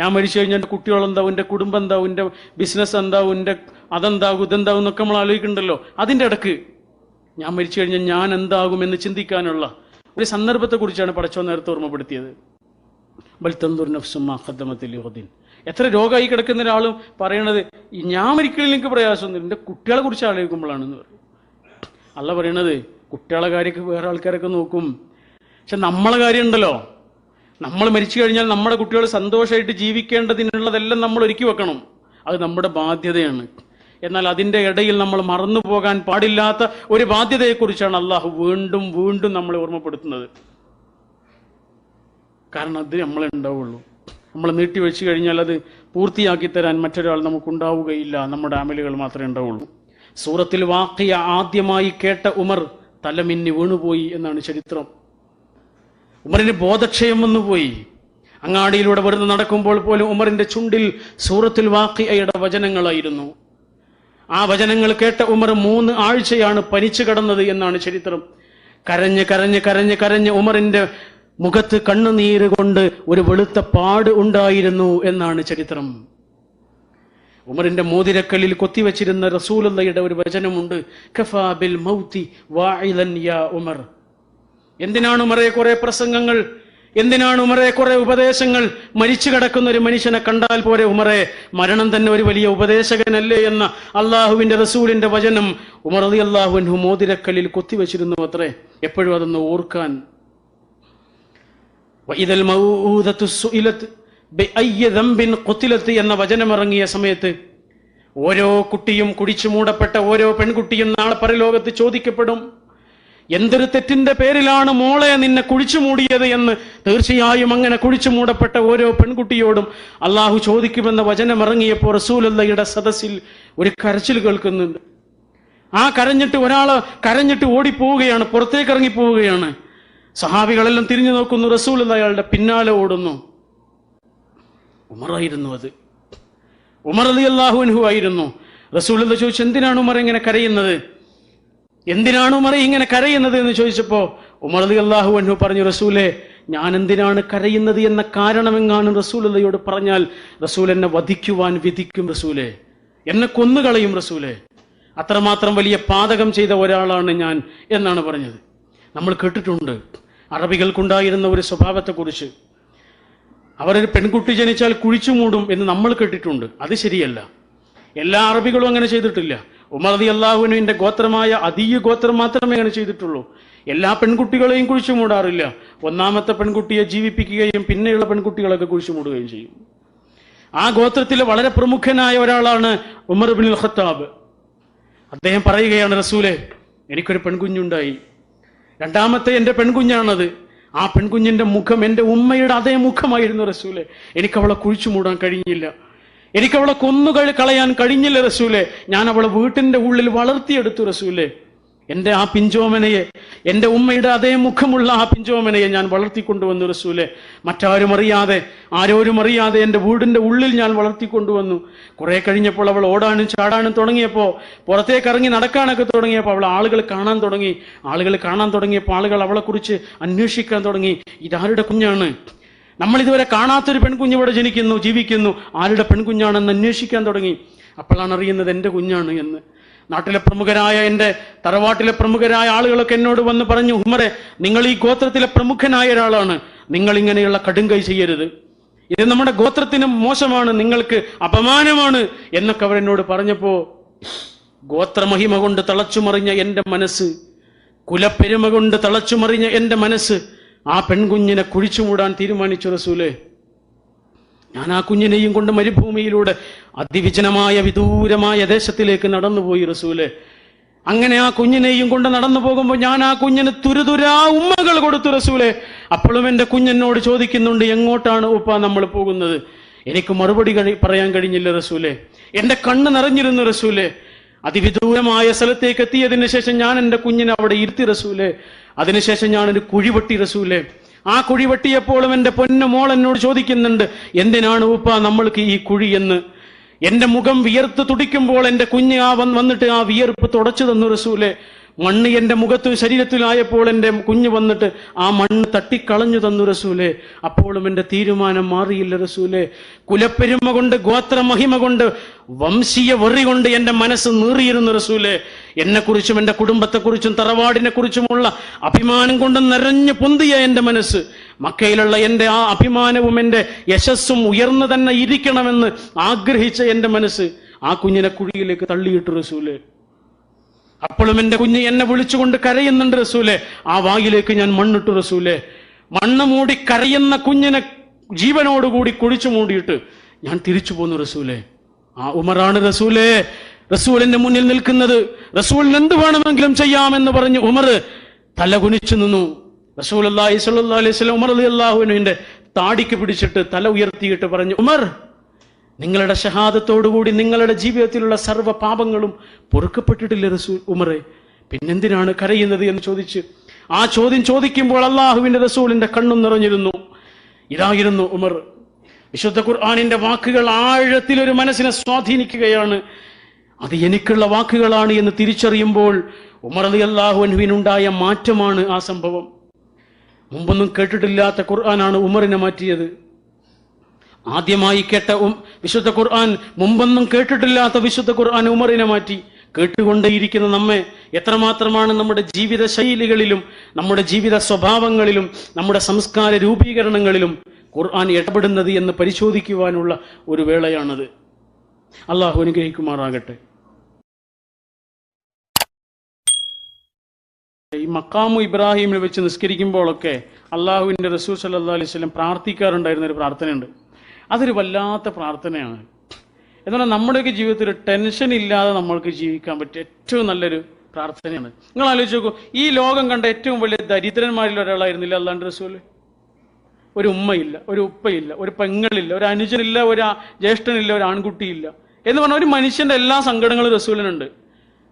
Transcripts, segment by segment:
ഞാൻ മരിച്ചു കഴിഞ്ഞാൽ എന്റെ കുട്ടികളെന്താവും എന്റെ കുടുംബം എന്താവും? എന്റെ ബിസിനസ് എന്താവും? എന്റെ അതെന്താകും? ഇതെന്താവും എന്നൊക്കെ നമ്മൾ ആലോചിക്കണ്ടല്ലോ. അതിന്റെ ഇടയ്ക്ക് ഞാൻ മരിച്ചു കഴിഞ്ഞാൽ ഞാൻ എന്താകും എന്ന് ചിന്തിക്കാനുള്ള ഒരു സന്ദർഭത്തെക്കുറിച്ചാണ് പടച്ചോ നേരത്തെ ഓർമ്മപ്പെടുത്തിയത്. ബൽത്തന്തൂർ എത്ര രോഗമായി കിടക്കുന്ന ഒരാളും പറയണത് ഞാൻ ഒരിക്കലും എനിക്ക് പ്രയാസമൊന്നുമില്ല. എന്റെ കുട്ടികളെ കുറിച്ച് ആലോചിക്കുമ്പോഴാണെന്ന് പറയും. അല്ല പറയണത് കുട്ടികളെ കാര്യമൊക്കെ വേറെ ആൾക്കാരൊക്കെ നോക്കും. പക്ഷെ നമ്മളെ കാര്യം ഉണ്ടല്ലോ. നമ്മൾ മരിച്ചു കഴിഞ്ഞാൽ നമ്മുടെ കുട്ടികൾ സന്തോഷമായിട്ട് ജീവിക്കേണ്ടതിനുള്ളതെല്ലാം നമ്മൾ ഒരുക്കി വെക്കണം. അത് നമ്മുടെ ബാധ്യതയാണ്. എന്നാൽ അതിന്റെ ഇടയിൽ നമ്മൾ മറന്നു പോകാൻ പാടില്ലാത്ത ഒരു ബാധ്യതയെക്കുറിച്ചാണ് അള്ളാഹു വീണ്ടും വീണ്ടും നമ്മളെ ഓർമ്മപ്പെടുത്തുന്നത്. കാരണം അത് നമ്മളെ ഉണ്ടാവുള്ളൂ. നമ്മൾ നീട്ടി വെച്ച് കഴിഞ്ഞാൽ അത് പൂർത്തിയാക്കി തരാൻ മറ്റൊരാൾ നമുക്കുണ്ടാവുകയില്ല. നമ്മുടെ അമലുകൾ മാത്രമേ ഉണ്ടാവുള്ളൂ. സൂറത്തിൽ വാക്കിയ ആദ്യമായി കേട്ട ഉമർ തലമിന്നി വീണുപോയി എന്നാണ് ചരിത്രം. ഉമറിന് ബോധക്ഷയം വന്നുപോയി അങ്ങാടിയിലൂടെ വരുന്ന നടക്കുമ്പോൾ പോലും ഉമറിന്റെ ചുണ്ടിൽ സൂറത്തിൽ വാക്കിയയുടെ വചനങ്ങളായിരുന്നു. ആ വചനങ്ങൾ കേട്ട ഉമർ മൂന്ന് ആഴ്ചയാണ് പനിച്ചു കടന്നത് എന്നാണ് ചരിത്രം. കരഞ്ഞ് കരഞ്ഞ് കരഞ്ഞ് കരഞ്ഞ് ഉമറിന്റെ മുഖത്ത് കണ്ണുനീര് കൊണ്ട് ഒരു വെളുത്ത പാട് ഉണ്ടായിരുന്നു എന്നാണ് ചരിത്രം. ഉമറിന്റെ മോതിരക്കല്ലിൽ കൊത്തിവെച്ചിരുന്ന റസൂലയുടെ ഒരു വചനമുണ്ട് കഫാ ബിൽ മൗതി വാഇലൻ യാ ഉമർ. എന്തിനാണ് ഉമറെ കുറെ പ്രസംഗങ്ങൾ? എന്തിനാണ് ഉമറെ കുറെ ഉപദേശങ്ങൾ? മരിച്ചു കിടക്കുന്ന ഒരു മനുഷ്യനെ കണ്ടാൽ പോരെ ഉമറെ? മരണം തന്നെ ഒരു വലിയ ഉപദേശകനല്ലേ എന്ന അള്ളാഹുവിന്റെ റസൂലിന്റെ വചനം ഉമർ അലി അള്ളാഹുവിൻഹു മോതിരക്കല്ലിൽ കൊത്തിവെച്ചിരുന്നു അത്രേ. എപ്പോഴും അതൊന്ന് ഓർക്കാൻ. എന്ന വചനമിറങ്ങിയ സമയത്ത് ഓരോ കുട്ടിയും കുടിച്ചു മൂടപ്പെട്ട ഓരോ പെൺകുട്ടിയും നാളെ പരലോകത്ത് ചോദിക്കപ്പെടും. എന്തൊരു തെറ്റിന്റെ പേരിലാണ് മോളെ നിന്നെ കുഴിച്ചു മൂടിയത് എന്ന് തീർച്ചയായും അങ്ങനെ കുഴിച്ചു മൂടപ്പെട്ട ഓരോ പെൺകുട്ടിയോടും അള്ളാഹു ചോദിക്കുമെന്ന വചനം ഇറങ്ങിയപ്പോൾ റസൂലല്ലയുടെ സദസ്സിൽ ഒരു കരച്ചിൽ കേൾക്കുന്നുണ്ട്. ആ കരഞ്ഞിട്ട് ഒരാൾ കരഞ്ഞിട്ട് ഓടിപ്പോവുകയാണ് പുറത്തേക്ക് ഇറങ്ങി പോവുകയാണ് സഹാബികളെല്ലാം തിരിഞ്ഞു നോക്കുന്നു റസൂൽ അയാളുടെ പിന്നാലെ ഓടുന്നു. ഉമറായിരുന്നു അത്. ഉമർ അലി അള്ളാഹുൻഹു ആയിരുന്നു. റസൂൽ ചോദിച്ചു എന്തിനാണ് ഉമർ ഇങ്ങനെ കരയുന്നത്? എന്തിനാണ് ഉമർ ഇങ്ങനെ കരയുന്നത് എന്ന് ചോദിച്ചപ്പോ ഉമർ അലി അള്ളാഹു അൻഹു പറഞ്ഞു റസൂലെ ഞാൻ എന്തിനാണ് കരയുന്നത് എന്ന കാരണമെങ്ങാണ് റസൂൽ അല്ലയോട് പറഞ്ഞാൽ റസൂൽ എന്നെ വധിക്കുവാൻ വിധിക്കും റസൂലെ. എന്നെ കൊന്നുകളയും റസൂലെ. അത്രമാത്രം വലിയ പാതകം ചെയ്ത ഒരാളാണ് ഞാൻ എന്നാണ് പറഞ്ഞത്. നമ്മൾ കേട്ടിട്ടുണ്ട് അറബികൾക്കുണ്ടായിരുന്ന ഒരു സ്വഭാവത്തെക്കുറിച്ച്. അവരൊരു പെൺകുട്ടി ജനിച്ചാൽ കുഴിച്ചു മൂടും എന്ന് നമ്മൾ കേട്ടിട്ടുണ്ട്. അത് ശരിയല്ല. എല്ലാ അറബികളും അങ്ങനെ ചെയ്തിട്ടില്ല. ഉമർ അലി അള്ളാഹുവിനുവിന്റെ ഗോത്രമായ അതീയ ഗോത്രം മാത്രമേ അങ്ങനെ ചെയ്തിട്ടുള്ളൂ. എല്ലാ പെൺകുട്ടികളെയും കുഴിച്ചു മൂടാറില്ല. ഒന്നാമത്തെ പെൺകുട്ടിയെ ജീവിപ്പിക്കുകയും പിന്നെയുള്ള പെൺകുട്ടികളൊക്കെ കുഴിച്ചു മൂടുകയും ചെയ്യും. ആ ഗോത്രത്തിലെ വളരെ പ്രമുഖനായ ഒരാളാണ് ഉമർ ബിൻ ഖത്താബ്. അദ്ദേഹം പറയുകയാണ് റസൂലെ എനിക്കൊരു പെൺകുഞ്ഞുണ്ടായി. രണ്ടാമത്തെ എന്റെ പെൺകുഞ്ഞാണത്. ആ പെൺകുഞ്ഞിന്റെ മുഖം എന്റെ ഉമ്മയുടെ അതേ മുഖമായിരുന്നു റസൂലെ. എനിക്ക് അവളെ കുഴിച്ചു മൂടാൻ കഴിഞ്ഞില്ല. എനിക്ക് അവളെ കൊന്നുകൾ കളയാൻ കഴിഞ്ഞില്ല റസൂലെ. ഞാൻ അവളെ വീട്ടിന്റെ ഉള്ളിൽ വളർത്തിയെടുത്തു റസൂലെ. എന്റെ ആ പിഞ്ചോമനയെ എന്റെ ഉമ്മയുടെ അതേ മുഖമുള്ള ആ പിഞ്ചോമനയെ ഞാൻ വളർത്തിക്കൊണ്ടുവന്നു റസൂലെ. മറ്റാരും അറിയാതെ ആരോരും അറിയാതെ എന്റെ വീടിന്റെ ഉള്ളിൽ ഞാൻ വളർത്തിക്കൊണ്ടുവന്നു. കുറെ കഴിഞ്ഞപ്പോൾ അവൾ ഓടാനും ചാടാനും തുടങ്ങിയപ്പോൾ പുറത്തേക്ക് ഇറങ്ങി നടക്കാനൊക്കെ തുടങ്ങിയപ്പോൾ അവൾ ആളുകൾ കാണാൻ തുടങ്ങി. ആളുകൾ കാണാൻ തുടങ്ങിയപ്പോൾ ആളുകൾ അവളെക്കുറിച്ച് അന്വേഷിക്കാൻ തുടങ്ങി. ഇതാരുടെ കുഞ്ഞാണ്? നമ്മൾ ഇതുവരെ കാണാത്തൊരു പെൺകുഞ്ഞ് ഇവിടെ ജനിക്കുന്നു ജീവിക്കുന്നു. ആരുടെ പെൺകുഞ്ഞാണെന്ന് അന്വേഷിക്കാൻ തുടങ്ങി. അപ്പോഴാണ് അറിയുന്നത് എന്റെ കുഞ്ഞാണ് എന്ന്. നാട്ടിലെ പ്രമുഖരായ എന്റെ തറവാട്ടിലെ പ്രമുഖരായ ആളുകളൊക്കെ എന്നോട് വന്ന് പറഞ്ഞു ഉമ്മറെ നിങ്ങൾ ഈ ഗോത്രത്തിലെ പ്രമുഖനായ ഒരാളാണ്. നിങ്ങൾ ഇങ്ങനെയുള്ള കടുങ്കൈ ചെയ്യരുത്. ഇത് നമ്മുടെ ഗോത്രത്തിന് മോശമാണ് നിങ്ങൾക്ക് അപമാനമാണ്. എന്നൊക്കെ അവരെന്നോട് പറഞ്ഞപ്പോ ഗോത്രമഹിമ കൊണ്ട് തളച്ചുമറിഞ്ഞ എന്റെ മനസ്സ് കുലപ്പെരുമ കൊണ്ട് തളച്ചുമറിഞ്ഞ എന്റെ മനസ്സ് ആ പെൺകുഞ്ഞിനെ കുഴിച്ചു മൂടാൻ തീരുമാനിച്ചു റസൂലേ. ഞാൻ ആ കുഞ്ഞിനെയും കൊണ്ട് മരുഭൂമിയിലൂടെ അതിവിജനമായ വിദൂരമായ ദേശത്തിലേക്ക് നടന്നുപോയി റസൂൽ. അങ്ങനെ ആ കുഞ്ഞിനെയും കൊണ്ട് നടന്നു പോകുമ്പോൾ ഞാൻ ആ കുഞ്ഞിന് തുരുതുരാ ഉമ്മകൾ കൊടുത്തു റസൂലെ. അപ്പോഴും എന്റെ കുഞ്ഞിനോട് ചോദിക്കുന്നുണ്ട് എങ്ങോട്ടാണ് ഉപ്പ നമ്മൾ പോകുന്നത്? എനിക്ക് മറുപടി കഴി പറയാൻ കഴിഞ്ഞില്ല റസൂലെ. എന്റെ കണ്ണ് നിറഞ്ഞിരുന്നു റസൂലെ. അതിവിദൂരമായ സ്ഥലത്തേക്ക് എത്തിയതിനു ശേഷം ഞാൻ എന്റെ കുഞ്ഞിനെ അവിടെ ഇരുത്തി റസൂലെ. അതിനുശേഷം ഞാനൊരു ഒരു കുഴി വെട്ടി റസൂലെ. ആ കുഴി വെട്ടിയപ്പോഴും എന്റെ പൊന്നു മോൾ എന്നോട് ചോദിക്കുന്നുണ്ട് എന്തിനാണ് ഉപ്പ നമ്മൾക്ക് ഈ കുഴി എന്ന്? എന്റെ മുഖം വിയർത്ത് തുടിക്കുമ്പോൾ എന്റെ കുഞ്ഞ് ആ വന്നിട്ട് ആ വിയർപ്പ് തുടച്ചു തന്നു റസൂലെ. മണ്ണ് എന്റെ മുഖത്തും ശരീരത്തിലായപ്പോൾ എന്റെ കുഞ്ഞ് വന്നിട്ട് ആ മണ്ണ് തട്ടിക്കളഞ്ഞു തന്നു റസൂലെ. അപ്പോഴും എന്റെ തീരുമാനം മാറിയില്ല റസൂലെ. കുലപ്പെരുമ കൊണ്ട് ഗോത്രമഹിമ കൊണ്ട് വംശീയ വെറി കൊണ്ട് എന്റെ മനസ്സ് നീറിയിരുന്നു റസൂലെ. എന്നെക്കുറിച്ചും എന്റെ കുടുംബത്തെക്കുറിച്ചും തറവാടിനെ കുറിച്ചുമുള്ള അഭിമാനം കൊണ്ട് നിറഞ്ഞു പൊന്തിയ എന്റെ മനസ്സ്. മക്കയിലുള്ള എന്റെ ആ അഭിമാനവും എന്റെ യശസ്സും ഉയർന്നു തന്നെ ഇരിക്കണമെന്ന് ആഗ്രഹിച്ച എന്റെ മനസ്സ് ആ കുഞ്ഞിനെ കുഴിയിലേക്ക് തള്ളിയിട്ടു റസൂലെ. അപ്പോഴും എന്റെ കുഞ്ഞ് എന്നെ വിളിച്ചുകൊണ്ട് കരയുന്നുണ്ട് റസൂലെ. ആ വായിലേക്ക് ഞാൻ മണ്ണിട്ടു റസൂലെ. മണ്ണ് മൂടി കരയുന്ന കുഞ്ഞിനെ ജീവനോടുകൂടി കുഴിച്ചു മൂടിയിട്ട് ഞാൻ തിരിച്ചു പോന്നു റസൂലെ. ആ ഉമറാണ് റസൂലെ. റസൂലിന്റെ മുന്നിൽ നിൽക്കുന്നത്. റസൂലിന് എന്ത് വേണമെങ്കിലും ചെയ്യാമെന്ന് പറഞ്ഞ് ഉമർ തല കുനിച്ചു നിന്നു. റസൂൽ അള്ളാഹി സ്വല്ലാ അലൈഹി സ്വലം ഉമർ അലി താടിക്ക് പിടിച്ചിട്ട് തല ഉയർത്തിയിട്ട് പറഞ്ഞു ഉമർ നിങ്ങളുടെ ഷഹാദത്തോടുകൂടി നിങ്ങളുടെ ജീവിതത്തിലുള്ള സർവ പാപങ്ങളും പൊറുക്കപ്പെട്ടിട്ടില്ല റസൂൽ ഉമറെ? പിന്നെന്തിനാണ് കരയുന്നത് എന്ന് ചോദിച്ച് ആ ചോദ്യം ചോദിക്കുമ്പോൾ അള്ളാഹുവിന്റെ റസൂലിന്റെ കണ്ണും നിറഞ്ഞിരുന്നു. ഇതായിരുന്നു ഉമർ. വിശുദ്ധ ഖുർആാനിന്റെ വാക്കുകൾ ആഴത്തിൽ ഒരു മനസ്സിനെ സ്വാധീനിക്കുകയാണ്. അത് എനിക്കുള്ള വാക്കുകളാണ് എന്ന് തിരിച്ചറിയുമ്പോൾ ഉമർ അലി അള്ളാഹുവിനുണ്ടായ മാറ്റമാണ് ആ സംഭവം. മുമ്പൊന്നും കേട്ടിട്ടില്ലാത്ത ഖുർആനാണ് ഉമറിനെ മാറ്റിയത്. ആദ്യമായി കേട്ട വിശുദ്ധ ഖുർആൻ മുമ്പൊന്നും കേട്ടിട്ടില്ലാത്ത വിശുദ്ധ ഖുർആൻ ഉമറിനെ മാറ്റി. കേട്ടുകൊണ്ടേയിരിക്കുന്ന നമ്മെ എത്രമാത്രമാണ് നമ്മുടെ ജീവിത ശൈലികളിലും നമ്മുടെ ജീവിത സ്വഭാവങ്ങളിലും നമ്മുടെ സംസ്കാര രൂപീകരണങ്ങളിലും ഖുർആൻ ഇടപെടുന്നത് എന്ന് പരിശോധിക്കുവാനുള്ള ഒരു വേളയാണത്. അള്ളാഹു അനുഗ്രഹിക്കുമാറാകട്ടെ. ഈ മക്കാമു ഇബ്രാഹിമിൽ വെച്ച് നിസ്കരിക്കുമ്പോഴൊക്കെ അള്ളാഹുവിന്റെ റസൂൽ സല്ലാ അലൈഹി സ്വലം പ്രാർത്ഥിക്കാറുണ്ടായിരുന്ന ഒരു പ്രാർത്ഥനയുണ്ട്. അതൊരു വല്ലാത്ത പ്രാർത്ഥനയാണ്. എന്നാൽ നമ്മുടെയൊക്കെ ജീവിതത്തിൽ ടെൻഷൻ ഇല്ലാതെ നമ്മൾക്ക് ജീവിക്കാൻ പറ്റിയ ഏറ്റവും നല്ലൊരു പ്രാർത്ഥനയാണ്. നിങ്ങൾ ആലോചിച്ച് നോക്കൂ ഈ ലോകം കണ്ട ഏറ്റവും വലിയ ദരിദ്രന്മാരിൽ ഒരാളായിരുന്നില്ല അല്ലാണ്ട് റസൂൽ ഒരു ഉമ്മയില്ല ഒരു ഉപ്പയില്ല ഒരു പെങ്ങളില്ല ഒരു അനുജനില്ല ഒരു ജ്യേഷ്ഠനില്ല ഒരു ആൺകുട്ടിയില്ല. എന്ന് പറഞ്ഞാൽ ഒരു മനുഷ്യന്റെ എല്ലാ സങ്കടങ്ങളും റസൂലിനുണ്ട്.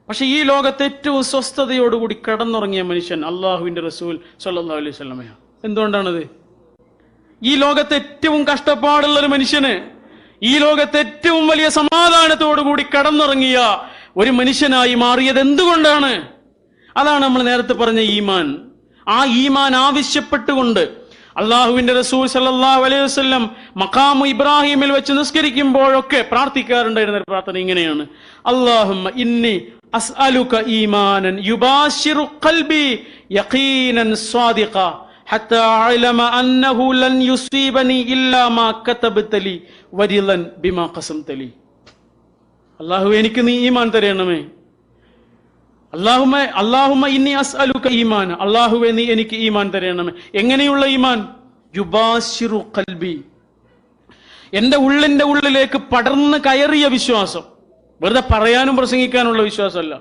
പക്ഷെ ഈ ലോകത്തെ ഏറ്റവും സ്വസ്ഥതയോടുകൂടി കടന്നുറങ്ങിയ മനുഷ്യൻ അള്ളാഹുവിന്റെ റസൂൽ സല്ലാ അലൈഹി സ്വലമയാണ് എന്തുകൊണ്ടാണത്? ഈ ലോകത്തെ ഏറ്റവും കഷ്ടപ്പാടുള്ള ഒരു മനുഷ്യന് ഈ ലോകത്തെ ഏറ്റവും വലിയ സമാധാനത്തോടുകൂടി കടന്നിറങ്ങിയ ഒരു മനുഷ്യനായി മാറിയത് എന്തുകൊണ്ടാണ്? അതാണ് നമ്മൾ നേരത്തെ പറഞ്ഞ ഈമാൻ. ആ ഈമാൻ ആവശ്യപ്പെട്ടുകൊണ്ട് അള്ളാഹുവിന്റെ റസൂൽ സല്ലാഹു അലൈഹി വസല്ലം മഖാമു ഇബ്രാഹിമിൽ വെച്ച് നിസ്കരിക്കുമ്പോഴൊക്കെ പ്രാർത്ഥിക്കാറുണ്ടായിരുന്ന ഒരു പ്രാർത്ഥന ഇങ്ങനെയാണ്. അള്ളാഹുമ്മ ഇന്നി അസ്അലുക ഈമാനൻ യുബാശിറു ഖൽബി യഖീനൻ സ്വാദിഖ. حتى أعلم أنه لن يصيبني إلا ما كتبت لي ورضا بما قسمت لي അള്ളാഹു എനിക്ക് നീ ഈമാൻ തരണമേ അള്ളാഹുമ അള്ളാഹുമ ഇന്നി അസ്അലുക ഈമാൻ അള്ളാഹുവെ നീ എനിക്ക് ഈമാൻ തരണമേ എങ്ങനെയുള്ള ഈമാൻ യുബാശിറു കൽബി എന്റെ ഉള്ളിന്റെ ഉള്ളിലേക്ക് പടർന്ന് കയറിയ വിശ്വാസം വെറുതെ പറയാനും പ്രസംഗിക്കാനുള്ള വിശ്വാസമല്ല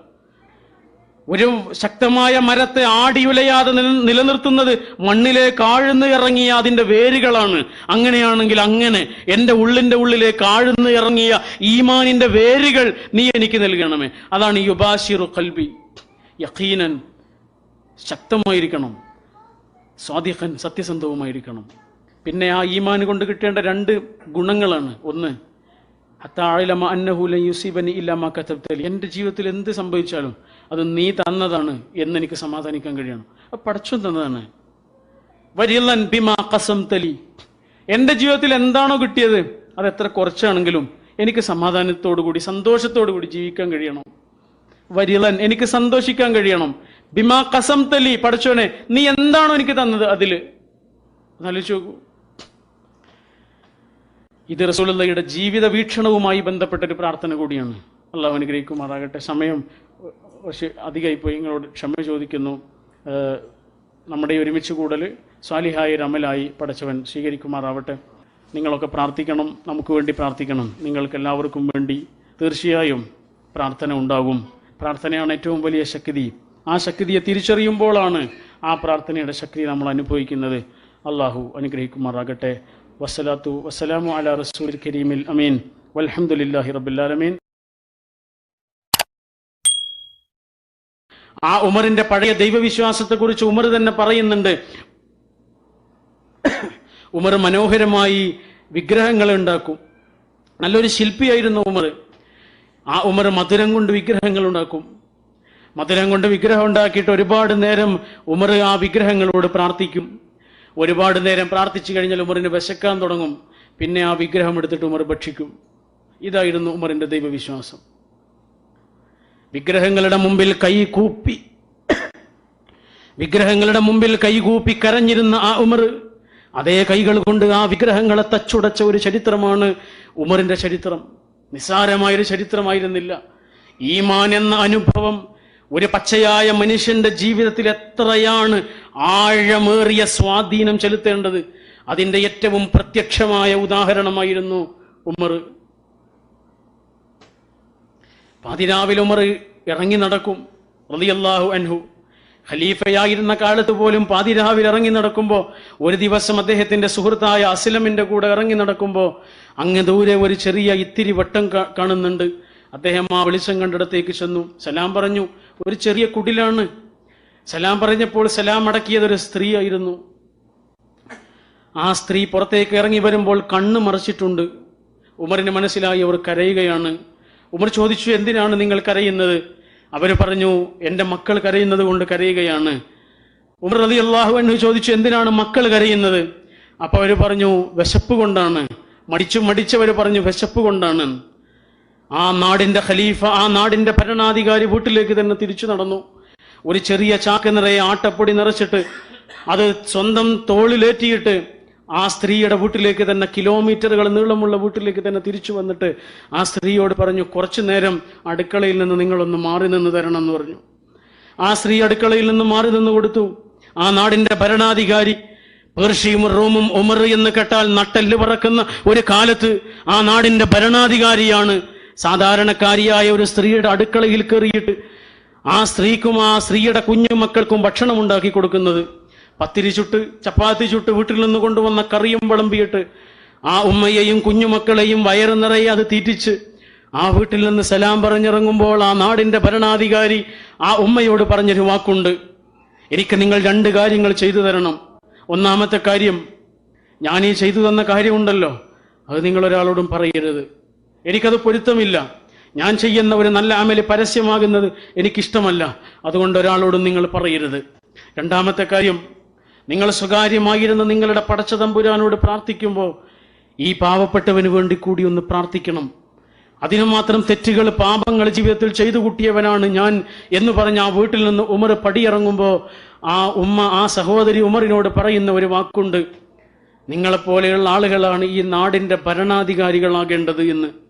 ഒരു ശക്തമായ മരത്തെ ആടിയുലയാതെ നില- നിലനിർത്തുന്നത് മണ്ണിലേക്ക് ആഴ്ന്നു ഇറങ്ങിയ അതിന്റെ വേരുകളാണ്. അങ്ങനെയാണെങ്കിൽ അങ്ങനെ എന്റെ ഉള്ളിന്റെ ഉള്ളിലേക്ക് ആഴ്ന്നു ഇറങ്ങിയ ഈമാനിന്റെ വേരുകൾ നീ എനിക്ക് നൽകണമേ. അതാണ് യുബാഷിറു കൽബി യഖീനൻ ശക്തമായിരിക്കണം. സ്വാദിഖൻ സത്യസന്ധവുമായിരിക്കണം. പിന്നെ ആ ഈമാൻ കൊണ്ട് കിട്ടേണ്ട രണ്ട് ഗുണങ്ങളാണ്. ഒന്ന് കത്തബ്തലി എന്റെ ജീവിതത്തിൽ എന്ത് സംഭവിച്ചാലും അത് നീ തന്നതാണ് എന്ന് എനിക്ക് സമാധാനിക്കാൻ കഴിയണം. അത് പടച്ചോൻ തന്നതാണ്. വരിയല്ലൻ ബിമാ കസം തലി എന്റെ ജീവിതത്തിൽ എന്താണോ കിട്ടിയത് അത് എത്ര കുറച്ചാണെങ്കിലും എനിക്ക് സമാധാനത്തോടു കൂടി സന്തോഷത്തോടു കൂടി ജീവിക്കാൻ കഴിയണം. വരിലൻ എനിക്ക് സന്തോഷിക്കാൻ കഴിയണം. ബിമാ കസം തലി പടച്ചോനെ നീ എന്താണോ എനിക്ക് തന്നത് അതിൽ? ആലോചിച്ച് നോക്കൂ. ഇത് റസൂലുള്ളയുടെ ജീവിത വീക്ഷണവുമായി ബന്ധപ്പെട്ട ഒരു പ്രാർത്ഥന കൂടിയാണ്. അള്ളാഹു അനുഗ്രഹിക്കുമാറാകട്ടെ. സമയം കുറച്ച് അധികമായി പോയി നിങ്ങളോട് ക്ഷമ ചോദിക്കുന്നു. നമ്മുടെ ഒരുമിച്ച് കൂടൽ സ്വാലിഹായ രമലായി പടച്ചവൻ സ്വീകരിക്കുമാറാവട്ടെ. നിങ്ങളൊക്കെ പ്രാർത്ഥിക്കണം. നമുക്ക് വേണ്ടി പ്രാർത്ഥിക്കണം. നിങ്ങൾക്ക് എല്ലാവർക്കും വേണ്ടി തീർച്ചയായും പ്രാർത്ഥന ഉണ്ടാകും. പ്രാർത്ഥനയാണ് ഏറ്റവും വലിയ ശക്തി. ആ ശക്തിയെ തിരിച്ചറിയുമ്പോഴാണ് ആ പ്രാർത്ഥനയുടെ ശക്തി നമ്മൾ അനുഭവിക്കുന്നത്. അള്ളാഹു അനുഗ്രഹിക്കുമാറാകട്ടെ. വസ്സലാത്തു വസ്സലാമു അല റസൂൽ കരീമിൽ അമീൻ. വൽഹംദുലില്ലാഹി റബുല്ലാലമീൻ ആ ഉമറിന്റെ പഴയ ദൈവവിശ്വാസത്തെക്കുറിച്ച് ഉമർ തന്നെ പറയുന്നുണ്ട്. ഉമർ മനോഹരമായി വിഗ്രഹങ്ങൾ ഉണ്ടാക്കും. നല്ലൊരു ശില്പിയായിരുന്നു ഉമർ. ആ ഉമർ മധുരം കൊണ്ട് വിഗ്രഹങ്ങൾ ഉണ്ടാക്കും. മധുരം കൊണ്ട് വിഗ്രഹം ഉണ്ടാക്കിയിട്ട് ഒരുപാട് നേരം ഉമർ ആ വിഗ്രഹങ്ങളോട് പ്രാർത്ഥിക്കും. ഒരുപാട് നേരം പ്രാർത്ഥിച്ചു കഴിഞ്ഞാൽ ഉമറിന് വിശക്കാൻ തുടങ്ങും. പിന്നെ ആ വിഗ്രഹം എടുത്തിട്ട് ഉമർ ഭക്ഷിക്കും. ഇതായിരുന്നു ഉമറിന്റെ ദൈവവിശ്വാസം. വിഗ്രഹങ്ങളുടെ മുമ്പിൽ കൈ കൂപ്പി. വിഗ്രഹങ്ങളുടെ മുമ്പിൽ കൈകൂപ്പി കരഞ്ഞിരുന്ന ആ ഉമർ അതേ കൈകൾ കൊണ്ട് ആ വിഗ്രഹങ്ങളെ തച്ചുടച്ച ഒരു ചരിത്രമാണ് ഉമറിന്റെ ചരിത്രം. നിസ്സാരമായൊരു ചരിത്രമായിരുന്നില്ല. ഈമാൻ എന്ന അനുഭവം ഒരു പച്ചയായ മനുഷ്യന്റെ ജീവിതത്തിൽ എത്രയാണ് ആഴമേറിയ സ്വാധീനം ചെലുത്തേണ്ടത് അതിന്റെ ഏറ്റവും പ്രത്യക്ഷമായ ഉദാഹരണമായിരുന്നു ഉമർ. പാതിരാവിലെ ഉമർ ഇറങ്ങി നടക്കും റലിയല്ലാഹു അൻഹു. ഖലീഫയായിരുന്ന കാലത്ത് പോലും പാതിരാവിൽ ഇറങ്ങി നടക്കുമ്പോൾ ഒരു ദിവസം അദ്ദേഹത്തിന്റെ സുഹൃത്തായ അസ്ലമിന്റെ കൂടെ ഇറങ്ങി നടക്കുമ്പോൾ അങ്ങ് ദൂരെ ഒരു ചെറിയ ഇത്തിരി വട്ടം കാണുന്നുണ്ട്. അദ്ദേഹം ആ വെളിച്ചം കണ്ടിടത്തേക്ക് ചെന്നു. സലാം പറഞ്ഞു ഒരു ചെറിയ കുടിലാണ്. സലാം പറഞ്ഞപ്പോൾ സലാം അടക്കിയത് ഒരു സ്ത്രീ ആയിരുന്നു ആ സ്ത്രീ പുറത്തേക്ക് ഇറങ്ങി വരുമ്പോൾ കണ്ണ് മറച്ചിട്ടുണ്ട്. ഉമറിന് മനസ്സിലായി അവർ കരയുകയാണ്. ഉമർ ചോദിച്ചു എന്തിനാണ് നിങ്ങൾ കരയുന്നത്? അവർ പറഞ്ഞു എന്റെ മക്കൾ കരയുന്നത് കൊണ്ട് കരയുകയാണ്. ഉമർ അലി അള്ളാഹു എന്ന് ചോദിച്ചു എന്തിനാണ് മക്കൾ കരയുന്നത്? അപ്പോൾ അവർ പറഞ്ഞു വിശപ്പ് കൊണ്ടാണ്. മടിച്ചു മടിച്ചവർ പറഞ്ഞു വിശപ്പ് കൊണ്ടാണ്. ആ നാടിന്റെ ഖലീഫ ആ നാടിന്റെ ഭരണാധികാരി വീട്ടിലേക്ക് തന്നെ തിരിച്ചു നടന്നു. ഒരു ചെറിയ ചാക്ക് നിറയെ ആട്ടപ്പൊടി നിറച്ചിട്ട് അത് സ്വന്തം തോളിലേറ്റിയിട്ട് ആ സ്ത്രീയുടെ വീട്ടിലേക്ക് തന്നെ കിലോമീറ്ററുകൾ നീളമുള്ള വീട്ടിലേക്ക് തന്നെ തിരിച്ചു വന്നിട്ട് ആ സ്ത്രീയോട് പറഞ്ഞു കുറച്ചു നേരം അടുക്കളയിൽ നിന്ന് നിങ്ങളൊന്ന് മാറി നിന്ന് തരണം എന്ന് പറഞ്ഞു. ആ സ്ത്രീ അടുക്കളയിൽ നിന്ന് മാറി നിന്ന് കൊടുത്തു. ആ നാടിന്റെ ഭരണാധികാരി പേർഷ്യയും റോമും ഉമർ എന്ന് കേട്ടാൽ നട്ടെല്ല് പറക്കുന്ന ഒരു കാലത്ത് ആ നാടിന്റെ ഭരണാധികാരിയാണ് സാധാരണക്കാരിയായ ഒരു സ്ത്രീയുടെ അടുക്കളയിൽ കയറിയിട്ട് ആ സ്ത്രീക്കും ആ സ്ത്രീയുടെ കുഞ്ഞു മക്കൾക്കും ഭക്ഷണം ഉണ്ടാക്കി കൊടുക്കുന്നത്. പത്തിരി ചുട്ട് ചപ്പാത്തി ചുട്ട് വീട്ടിൽ നിന്ന് കൊണ്ടുവന്ന കറിയും വിളമ്പിയിട്ട് ആ ഉമ്മയെയും കുഞ്ഞുമക്കളെയും വയറ് നിറയെ അത് തീറ്റിച്ച് ആ വീട്ടിൽ നിന്ന് സലാം പറഞ്ഞിറങ്ങുമ്പോൾ ആ നാടിന്റെ ഭരണാധികാരി ആ ഉമ്മയോട് പറഞ്ഞൊരു വാക്കുണ്ട്. എനിക്ക് നിങ്ങൾ രണ്ട് കാര്യങ്ങൾ ചെയ്തു തരണം. ഒന്നാമത്തെ കാര്യം ഞാൻ ഈ ചെയ്തു തന്ന കാര്യമുണ്ടല്ലോ. അത് നിങ്ങളൊരാളോടും പറയരുത്. എനിക്കത് പൊരുത്തമില്ല. ഞാൻ ചെയ്യുന്ന ഒരു നല്ല അമൽ പരസ്യമാകുന്നത് എനിക്കിഷ്ടമല്ല. അതുകൊണ്ട് ഒരാളോടും നിങ്ങൾ പറയരുത്. രണ്ടാമത്തെ കാര്യം നിങ്ങൾ സ്വകാര്യമായിരുന്ന നിങ്ങളുടെ പടച്ച തമ്പുരാനോട് പ്രാർത്ഥിക്കുമ്പോൾ ഈ പാവപ്പെട്ടവന് വേണ്ടി കൂടി ഒന്ന് പ്രാർത്ഥിക്കണം. അതിനു മാത്രം തെറ്റുകൾ പാപങ്ങൾ ജീവിതത്തിൽ ചെയ്തു കൂട്ടിയവനാണ് ഞാൻ എന്ന് പറഞ്ഞ് ആ വീട്ടിൽ നിന്ന് ഉമർ പടിയിറങ്ങുമ്പോൾ ആ ഉമ്മ ആ സഹോദരി ഉമറിനോട് പറയുന്ന ഒരു വാക്കുണ്ട്. നിങ്ങളെപ്പോലെയുള്ള ആളുകളാണ് ഈ നാടിന്റെ ഭരണാധികാരികളാകേണ്ടത് എന്ന്.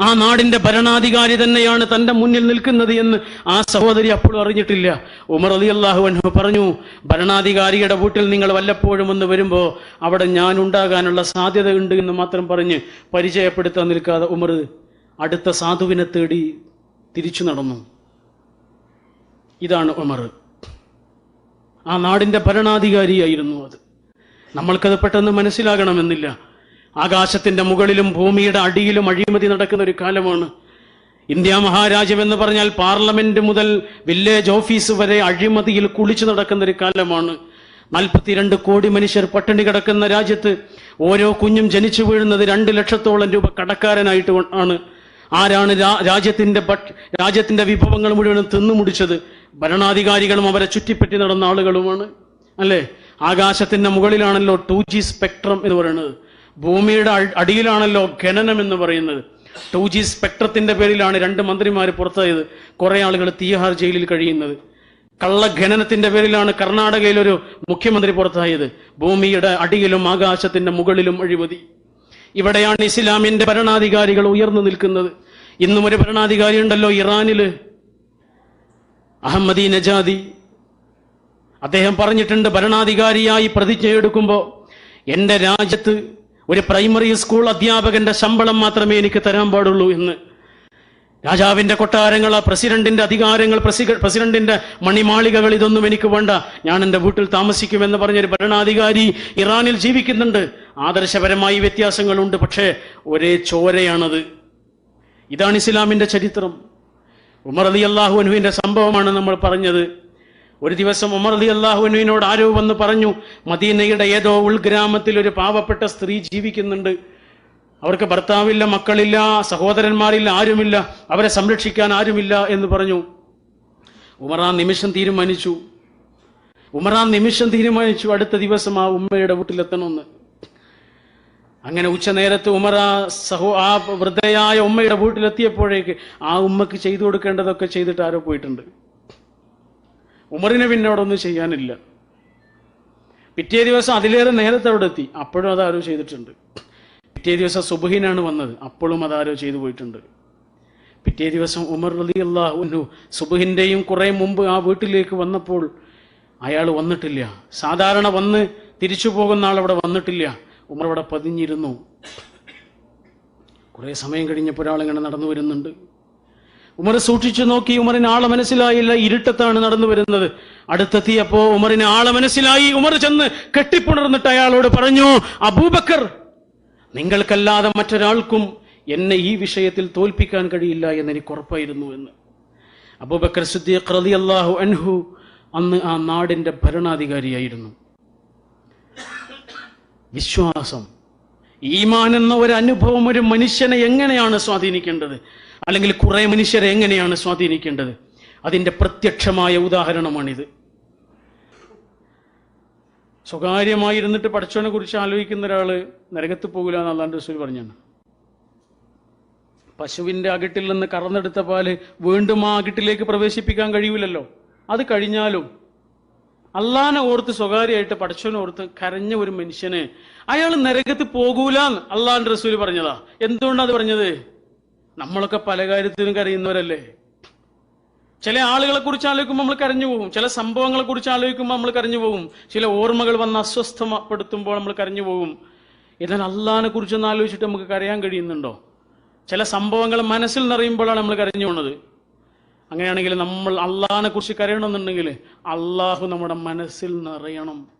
ആ നാടിന്റെ ഭരണാധികാരി തന്നെയാണ് തന്റെ മുന്നിൽ നിൽക്കുന്നത് എന്ന് ആ സഹോദരി അപ്പോഴും അറിഞ്ഞിട്ടില്ല. ഉമർ അലി അള്ളാഹു അൻഹു പറഞ്ഞു ഭരണാധികാരിയുടെ വീട്ടിൽ നിങ്ങൾ വല്ലപ്പോഴും ഒന്ന് വരുമ്പോൾ അവിടെ ഞാൻ ഉണ്ടാകാനുള്ള സാധ്യത ഉണ്ട് എന്ന് മാത്രം പറഞ്ഞ് പരിചയപ്പെടുത്താൻ നിൽക്കാതെ ഉമർ അടുത്ത സാധുവിനെ തേടി തിരിച്ചു നടന്നു. ഇതാണ് ഉമർ. ആ നാടിന്റെ ഭരണാധികാരിയായിരുന്നു അത്. നമ്മൾക്കത് പെട്ടെന്ന് മനസ്സിലാകണമെന്നില്ല. ആകാശത്തിന്റെ മുകളിലും ഭൂമിയുടെ അടിയിലും അഴിമതി നടക്കുന്ന ഒരു കാലമാണ്. ഇന്ത്യ മഹാരാജ്യം എന്ന് പറഞ്ഞാൽ പാർലമെന്റ് മുതൽ വില്ലേജ് ഓഫീസ് വരെ അഴിമതിയിൽ കുളിച്ചു നടക്കുന്ന ഒരു കാലമാണ്. നാൽപ്പത്തിരണ്ട് കോടി മനുഷ്യർ പട്ടിണി കിടക്കുന്ന രാജ്യത്ത് ഓരോ കുഞ്ഞും ജനിച്ചു വീഴുന്നത് രണ്ട് ലക്ഷത്തോളം രൂപ കടക്കാരനായിട്ട് ആണ്. ആരാണ് രാജ്യത്തിന്റെ രാജ്യത്തിന്റെ വിഭവങ്ങൾ മുഴുവനും തിന്നുമുടിച്ചത് ഭരണാധികാരികളും അവരെ ചുറ്റിപ്പറ്റി നടന്ന ആളുകളുമാണ്. അല്ലേ? ആകാശത്തിന്റെ മുകളിലാണല്ലോ ടു ജി സ്പെക്ട്രം എന്ന് പറയുന്നത്. ഭൂമിയുടെ അടിയിലാണല്ലോ ഖനനം എന്ന് പറയുന്നത്. ടു ജി സ്പെക്ട്രത്തിന്റെ പേരിലാണ് രണ്ട് മന്ത്രിമാർ പുറത്തായത്. കുറെ ആളുകൾ തീഹാർ ജയിലിൽ കഴിയുന്നത്. കള്ളഖനനത്തിന്റെ പേരിലാണ് കർണാടകയിൽ ഒരു മുഖ്യമന്ത്രി പുറത്തായത്. ഭൂമിയുടെ അടിയിലും ആകാശത്തിന്റെ മുകളിലും അഴിമതി. ഇവിടെയാണ് ഇസ്ലാമിന്റെ ഭരണാധികാരികൾ ഉയർന്നു നിൽക്കുന്നത്. ഇന്നും ഒരു ഭരണാധികാരി ഉണ്ടല്ലോ ഇറാനിൽ. അഹമ്മദി നജാദി. അദ്ദേഹം പറഞ്ഞിട്ടുണ്ട് ഭരണാധികാരിയായി പ്രതിജ്ഞയെടുക്കുമ്പോൾ എന്റെ രാജ്യത്ത് ഒരു പ്രൈമറി സ്കൂൾ അധ്യാപകന്റെ ശമ്പളം മാത്രമേ എനിക്ക് തരാൻ പാടുള്ളൂ എന്ന്. രാജാവിന്റെ കൊട്ടാരങ്ങൾ പ്രസിഡന്റിന്റെ അധികാരങ്ങൾ പ്രസിഡന്റിന്റെ മണിമാളികകൾ ഇതൊന്നും എനിക്ക് വേണ്ട. ഞാൻ എന്റെ വീട്ടിൽ താമസിക്കുമെന്ന് പറഞ്ഞൊരു ഭരണാധികാരി ഇറാനിൽ ജീവിക്കുന്നുണ്ട്. ആദർശപരമായി വ്യത്യാസങ്ങളുണ്ട് പക്ഷേ ഒരേ ചോരയാണത്. ഇതാണ് ഇസ്ലാമിന്റെ ചരിത്രം. ഉമർ അലി അള്ളാഹു അനുവിന്റെ സംഭവമാണ് നമ്മൾ പറഞ്ഞത്. ഒരു ദിവസം ഉമർ അലി അള്ളാഹുവിനോട് ആരോ വന്ന് പറഞ്ഞു മദീനയുടെ ഏതോ ഉൾഗ്രാമത്തിൽ ഒരു പാവപ്പെട്ട സ്ത്രീ ജീവിക്കുന്നുണ്ട്. അവർക്ക് ഭർത്താവില്ല മക്കളില്ല സഹോദരന്മാരില്ല ആരുമില്ല. അവരെ സംരക്ഷിക്കാൻ ആരുമില്ല എന്ന് പറഞ്ഞു. ഉമർ ആ നിമിഷം തീരുമാനിച്ചു. ഉമർ ആ നിമിഷം തീരുമാനിച്ചു അടുത്ത ദിവസം ആ ഉമ്മയുടെ വീട്ടിലെത്തണമെന്ന്. അങ്ങനെ ഉച്ചനേരത്ത് ഉമർ ആ സഹോ ആ വൃദ്ധയായ ഉമ്മയുടെ വീട്ടിലെത്തിയപ്പോഴേക്ക് ആ ഉമ്മക്ക് ചെയ്തു കൊടുക്കേണ്ടതൊക്കെ ചെയ്തിട്ട് ആരോ പോയിട്ടുണ്ട്. ഉമറിനെ പിന്നെ അവിടെ ഒന്നും ചെയ്യാനില്ല. പിറ്റേ ദിവസം അതിലേറെ നേരത്തെ അവിടെ എത്തി. അപ്പോഴും അതാരോ ചെയ്തിട്ടുണ്ട്. പിറ്റേ ദിവസം സുബഹിനാണ് വന്നത്. അപ്പോഴും അതാരോ ചെയ്തു പോയിട്ടുണ്ട്. പിറ്റേ ദിവസം ഉമർ റലി അള്ളാഹുനു സുബഹിന്റെയും കുറേ മുമ്പ് ആ വീട്ടിലേക്ക് വന്നപ്പോൾ അയാൾ വന്നിട്ടില്ല. സാധാരണ വന്ന് തിരിച്ചു പോകുന്ന ആൾ അവിടെ വന്നിട്ടില്ല. ഉമർ അവിടെ പതിഞ്ഞിരുന്നു. കുറേ സമയം കഴിഞ്ഞപ്പോൾ ഒരാളിങ്ങനെ നടന്നു വരുന്നുണ്ട്. ഉമർ സൂക്ഷിച്ചു നോക്കി. ഉമറിന് ആളെ മനസ്സിലായില്ല. ഇരുട്ടത്താണ് നടന്നു വരുന്നത്. അടുത്തെത്തിയപ്പോ ഉമറിന് ആളെ മനസ്സിലായി. ഉമർ ചെന്ന് കെട്ടിപ്പുണർന്നിട്ട് അയാളോട് പറഞ്ഞു അബൂബക്കർ നിങ്ങൾക്കല്ലാതെ മറ്റൊരാൾക്കും എന്നെ ഈ വിഷയത്തിൽ തോൽപ്പിക്കാൻ കഴിയില്ല എന്ന് എനിക്ക് ഉറപ്പായിരുന്നു എന്ന്. അബൂബക്കർ സിദ്ദീഖ് അള്ളാഹു അൻഹു അന്ന് ആ നാടിന്റെ ഭരണാധികാരിയായിരുന്നു. വിശ്വാസം ഈമാൻ എന്ന ഒരു അനുഭവം ഒരു മനുഷ്യനെ എങ്ങനെയാണ് സ്വാധീനിക്കേണ്ടത്? അല്ലെങ്കിൽ കുറെ മനുഷ്യരെ എങ്ങനെയാണ് സ്വാധീനിക്കേണ്ടത്? അതിന്റെ പ്രത്യക്ഷമായ ഉദാഹരണമാണിത്. സ്വകാര്യമായിരുന്നിട്ട് പഠിച്ചവനെ കുറിച്ച് ആലോചിക്കുന്ന ഒരാൾ നരകത്ത് പോകില്ല എന്ന് അള്ളാന്റെ റസൂൽ പറഞ്ഞാണ്. പശുവിന്റെ അകിട്ടിൽ നിന്ന് കറന്നെടുത്ത പാൽ വീണ്ടും ആ അകിട്ടിലേക്ക് പ്രവേശിപ്പിക്കാൻ കഴിയൂലല്ലോ. അത് കഴിഞ്ഞാലും അള്ളാനെ ഓർത്ത് സ്വകാര്യമായിട്ട് പഠിച്ചവനെ ഓർത്ത് കരഞ്ഞ ഒരു മനുഷ്യനെ അയാൾ നരകത്ത് പോകൂല അള്ളാഹാൻ റസൂൽ പറഞ്ഞതാ. എന്തുകൊണ്ടാണ് അത് പറഞ്ഞത്? നമ്മളൊക്കെ പല കാര്യത്തിനും കരയുന്നവരല്ലേ? ചില ആളുകളെ കുറിച്ച് ആലോചിക്കുമ്പോൾ നമ്മൾ കരഞ്ഞു പോകും. ചില സംഭവങ്ങളെ കുറിച്ച് ആലോചിക്കുമ്പോൾ നമ്മൾ കരഞ്ഞു പോകും. ചില ഓർമ്മകൾ വന്ന് അസ്വസ്ഥപ്പെടുത്തുമ്പോൾ നമ്മൾ കരഞ്ഞു പോകും. എന്നാൽ അള്ളാഹിനെ കുറിച്ചൊന്ന് ആലോചിച്ചിട്ട് നമുക്ക് കരയാൻ കഴിയുന്നുണ്ടോ? ചില സംഭവങ്ങൾ മനസ്സിൽ നിറയുമ്പോഴാണ് നമ്മൾ കരഞ്ഞു പോണത് അങ്ങനെയാണെങ്കിൽ നമ്മൾ അള്ളാഹിനെ കുറിച്ച് കരയണമെന്നുണ്ടെങ്കിൽ അള്ളാഹു നമ്മുടെ മനസ്സിൽ നിറയണം.